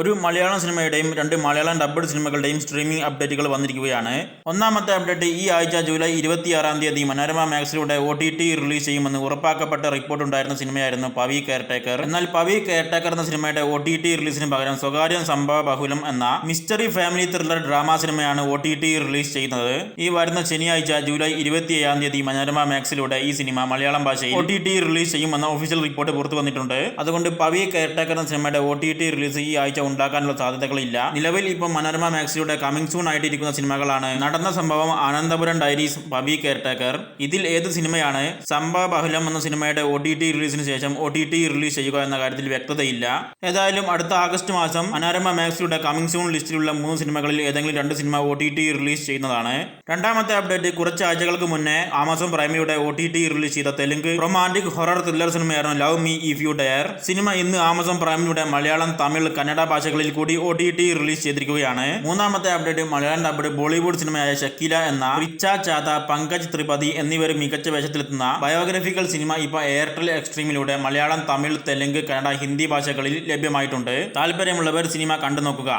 ഒരു മലയാളം സിനിമയുടെയും രണ്ട് Malayalam dubbed സിനിമകളുടെയും streaming അപ്ഡേറ്റുകൾ വന്നിരിക്കുകയാണ്. ഒന്നാമത്തെ അപ്ഡേറ്റ് ഈ ആഴ്ച ജൂലൈ ഇരുപത്തിയാറാം തീയതി മനോരമ മാക്സിലൂടെ ഒ ടി ടി റിലീസ് ചെയ്യുമെന്ന് ഉറപ്പാക്കപ്പെട്ട റിപ്പോർട്ട് ഉണ്ടായിരുന്ന സിനിമയായിരുന്നു പവി കെയർടേക്കർ. എന്നാൽ പവി കെയർടേക്കർ എന്ന സിനിമയുടെ ഒ ടി ടി റിലീസിന് പകരം സ്വകാര്യം സംഭവ ബഹുലം എന്ന മിസ്റ്ററി ഫാമിലി ത്രില്ലർ ഡ്രാമ സിനിമയാണ് ഒ ടി ടി റിലീസ് ചെയ്യുന്നത്. ഈ വരുന്ന ശനിയാഴ്ച ജൂലൈ ഇരുപത്തിയേഴാം തീയതി മനോരമ മാക്സിലൂടെ ഈ സിനിമ മലയാളം ഭാഷയിൽ ഒ ടി ടി റിലീസ് ചെയ്യുമെന്ന ഒഫീഷ്യൽ റിപ്പോർട്ട് പുറത്തു വന്നിട്ടുണ്ട് അതുകൊണ്ട് പവി കെയർടേക്കർ എന്ന സിനിമയുടെ ഒ ടി ടി റിലീസ് ഈ ആഴ്ച ഉണ്ടാക്കാനുള്ള സാധ്യതകളില്ല. നിലവിൽ ഇപ്പോൾ മനോരമ മാക്സിയുടെ കമ്മിങ് സൂൺ ആയിട്ടിരിക്കുന്ന സിനിമകളാണ്. നടന്ന സംഭവം അനന്തപുരം ഡയറീസ് ബബി കെയർടേക്കർ. ഇതിൽ ഏത് സിനിമയാണ്? സംഭവ ബഹുലം എന്ന സിനിമയുടെ ഒ ടി ടി റിലീസിന് ശേഷം ഒ ടി ടി റിലീസ് ചെയ്യുക എന്ന കാര്യത്തിൽ വ്യക്തതയില്ല. ഏതായാലും അടുത്ത ആഗസ്റ്റ് മാസം മനോരമ മാക്സിയുടെ കമ്മിങ് സൂൺ ലിസ്റ്റിലുള്ള മൂന്ന് സിനിമകളിൽ ഏതെങ്കിലും രണ്ട് cinema O T T release ചെയ്യുന്നതാണ്. രണ്ടാമത്തെ അപ്ഡേറ്റ് കുറച്ച് ആഴ്ചകൾക്ക് മുന്നേ ആമസോൺ പ്രൈമിയുടെ ഒ ടി ടി റിലീസ് ചെയ്ത തെലുങ്ക് റൊമാന്റിക് ഹൊറർ ത്രില്ലർ സിനിമയായിരുന്നു love me if you dare cinema ഇന്ന് ആമസോൺ പ്രൈമിലൂടെ മലയാളം തമിഴ് കന്നഡ ഭാഷകളിൽ കൂടി ഒ ടി ടി റിലീസ് ചെയ്തിരിക്കുകയാണ്. മൂന്നാമത്തെ അപ്ഡേറ്റ് മലയാളം ഡബ്ഡ് ബോളിവുഡ് സിനിമയായ ഷക്കീല എന്ന റിച്ച ചാത പങ്കജ് ത്രിപതി എന്നിവർ മികച്ച വേഷത്തിലെത്തുന്ന ബയോഗ്രഫിക്കൽ സിനിമ ഇപ്പോൾ എയർടെൽ എക്സ്ട്രീമിലൂടെ മലയാളം തമിഴ് തെലുങ്ക് കന്നഡ ഹിന്ദി ഭാഷകളിൽ ലഭ്യമായിട്ടുണ്ട്. താല്പര്യമുള്ളവർ സിനിമ കണ്ടു നോക്കുക